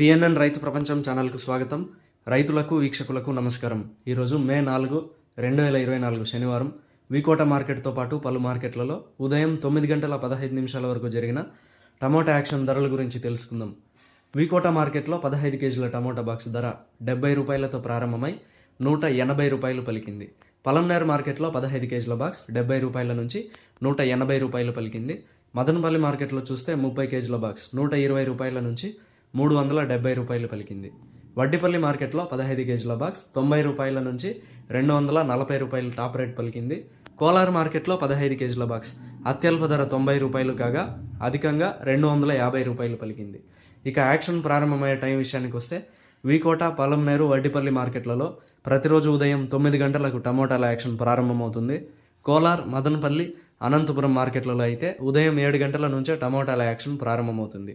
PNN రైతు ప్రపంచం ఛానల్కు స్వాగతం. రైతులకు వీక్షకులకు నమస్కారం. ఈరోజు మే నాలుగు రెండు వేల ఇరవై నాలుగు శనివారం. వికోట మార్కెట్తో పాటు పలు మార్కెట్లలో ఉదయం తొమ్మిది గంటల పదహైదు నిమిషాల వరకు జరిగిన టమోటా యాక్షన్ ధరల గురించి తెలుసుకుందాం. వికోట మార్కెట్లో పదహైదు కేజీల టమోటా బాక్స్ ధర డెబ్బై రూపాయలతో ప్రారంభమై నూట ఎనభై రూపాయలు పలికింది. పలంనేర్ మార్కెట్లో పదహైదు కేజీల బాక్స్ డెబ్బై రూపాయల నుంచి నూట ఎనభై రూపాయలు పలికింది. మదనపల్లి మార్కెట్లో చూస్తే ముప్పై కేజీల బాక్స్ నూట ఇరవై రూపాయల నుంచి మూడు వందల డెబ్బై రూపాయలు పలికింది. వడ్డిపల్లి మార్కెట్లో పదహైదు కేజీల బాక్స్ తొంభై రూపాయల నుంచి రెండు వందల నలభై రూపాయలు టాప్ రేట్ పలికింది. కోలార్ మార్కెట్లో పదహైదు కేజీల బాక్స్ అత్యల్ప ధర తొంభై రూపాయలు కాగా అధికంగా రెండు వందల యాభై రూపాయలు పలికింది. ఇక యాక్షన్ ప్రారంభమయ్యే టైం విషయానికి వస్తే వీకోట పలంనేరు వడ్డిపల్లి మార్కెట్లలో ప్రతిరోజు ఉదయం తొమ్మిది గంటలకు టమోటాల యాక్షన్ ప్రారంభమవుతుంది. కోలార్ మదనపల్లి అనంతపురం మార్కెట్లలో అయితే ఉదయం ఏడు గంటల నుంచే టమోటాల యాక్షన్ ప్రారంభమవుతుంది.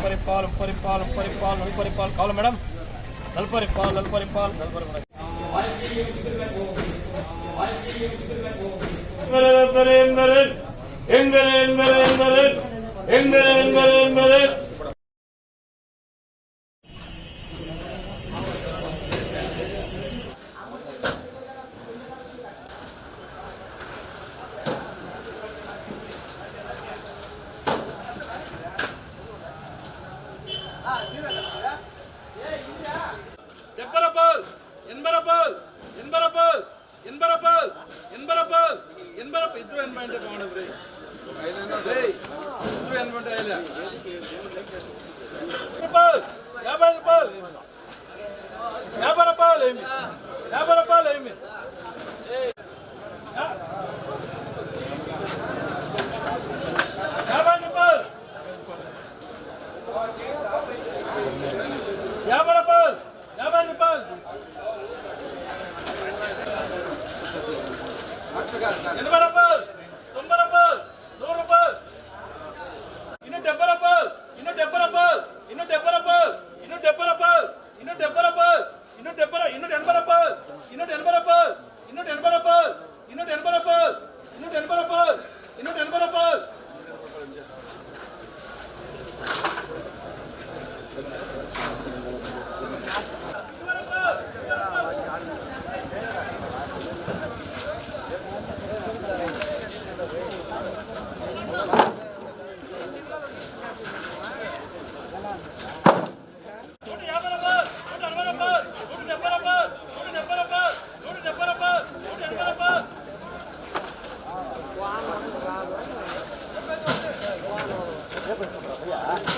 பரிபால் பரிபால் பரிபால் நல்பரிபால் காலம் மேடம் நல்பரிபால் நல்பரிபால் நல்பரிபால் எங்கள் எங்கள் எங்கள் எங்கள் எங்கள் எங்கள் எங்கள் ಎಂಟು ಮಾಡಿದ್ರಿ ಏನು ಗಂಟೆ ಇಲ್ಲ ವ್ಯಾಪಾರ ವ್ಯಾಪಾರ Bersama.